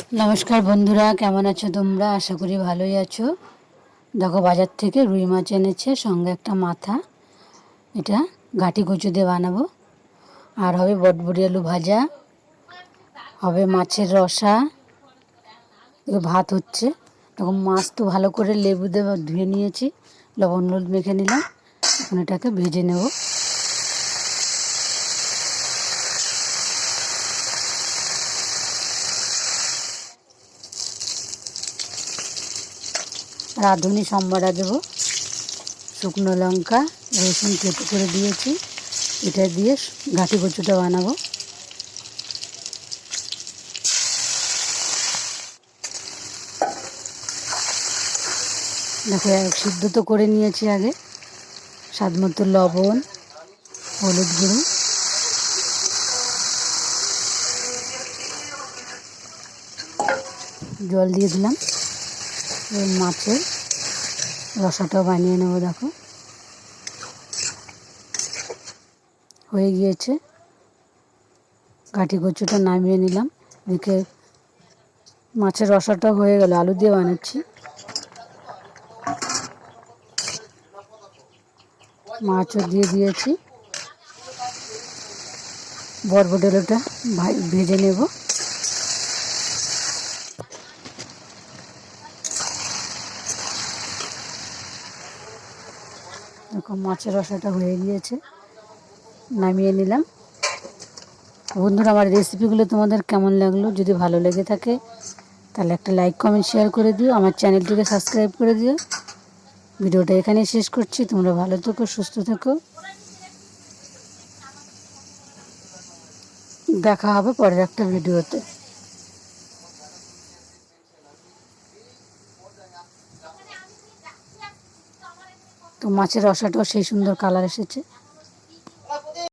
নমস্কার বন্ধুরা, কেমন আছো তোমরা? আশা করি ভালোই আছো। দেখো, বাজার থেকে রুই মাছ এনেছে, সঙ্গে একটা মাথা। এটা ঘাটি কচু দিয়ে বানাবো। আর হবে বটবড়ি আলু ভাজা, হবে মাছের রসা। ভাত হচ্ছে। তখন মাছ তো ভালো করে লেবু দেওয়া ধুয়ে নিয়েছি। লবণ হলুদ মেখে নিলাম। এখন এটাকে ভেজে নেব। রাঁধুনি সম্বারা দেবো। শুকনো লঙ্কা, রসুন কেটে করে দিয়েছি। এটা দিয়ে ঘাটি কচুটা বানাবো। দেখো সিদ্ধ তো করে নিয়েছি আগে। স্বাদ মতো লবণ, হলুদ গুঁড়ো। জল দিয়ে দিলাম। মাছের রসাটাও বানিয়ে নেব, দেখো। হয়ে গিয়েছে। কাঠি কচুটা নামিয়ে নিলাম। এদিকে মাছের রসাটা হয়ে গেল, আলু দিয়ে বানাচ্ছি। মাছও দিয়ে দিয়েছি। বরবডেলোটা ভাই ভেজে নেব। দেখো মাছের রসাটা হয়ে গিয়েছে। নামিয়ে নিলাম। বন্ধুরা, আমার রেসিপিগুলো তোমাদের কেমন লাগল? যদি ভালো লেগে থাকে, তাহলে একটা লাইক কমেন্ট শেয়ার করে দিও। আমার চ্যানেলটিকে সাবস্ক্রাইব করে দিও। ভিডিওটা এখানেই শেষ করছি। তোমরা ভালো থেকো, সুস্থ থেকো। দেখা হবে পরের একটা ভিডিওতে। তো মাছের রসাটাও সেই সুন্দর কালার এসেছে।